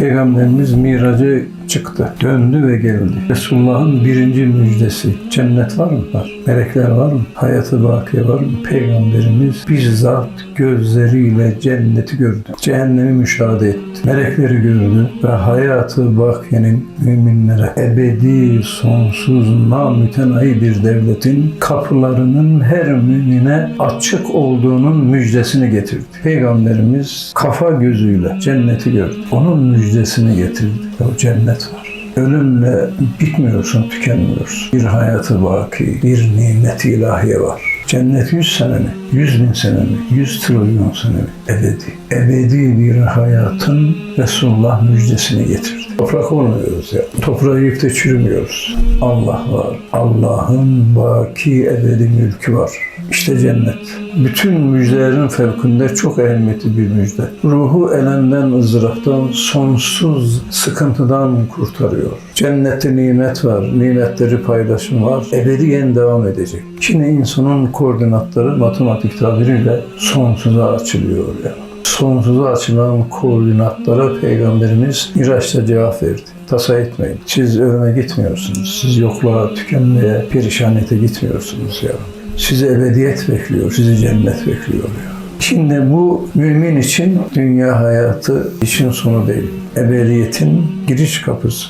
Peygamberimiz miraca çıktı. Döndü ve geldi. Resulullah'ın birinci müjdesi. Cennet var mı? Var. Melekler var mı? Hayatı bakiye var mı? Peygamberimiz bizzat gözleriyle cenneti gördü. Cehennemi müşahede etti. Melekleri gördü ve hayatı bakiyenin müminlere ebedi, sonsuz, namütenahi bir devletin kapılarının her mümine açık olduğunun müjdesini getirdi. Peygamberimiz kafa gözüyle cenneti gördü. Onun müjdesini getirdi. O cennet var. Ölümle bitmiyorsun, tükenmiyorsun. Bir hayatı baki, bir nimet ilahiye var. Cennet 100 sene mi? 100 bin sene mi? 100 trilyon sene mi? Ebedi. Ebedi bir hayatın Resulullah müjdesini getirdi. Toprak olmuyoruz ya. Toprağı yiyip çürümüyoruz. Allah var. Allah'ın baki ebedi mülkü var. İşte cennet. Bütün müjdelerin fevkinde çok ehemmiyetli bir müjde. Ruhu elemden, ızdıraptan, sonsuz sıkıntıdan kurtarıyor. Cennette nimet var, nimetleri paylaşım var. Ebediyen devam edecek. Şimdi insanın koordinatları matematik tabiriyle sonsuza açılıyor yani sonsuza açılan koordinatlara Peygamberimiz Miraç'ta cevap verdi. Tasa etmeyin. Siz ölüme gitmiyorsunuz. Siz yokluğa, tükenmeye, perişaniyete gitmiyorsunuz ya. Sizi ebediyet bekliyor, sizi cennet bekliyor ya. Şimdi bu mümin için dünya hayatı için sonu değil. Ebediyetin giriş kapısı.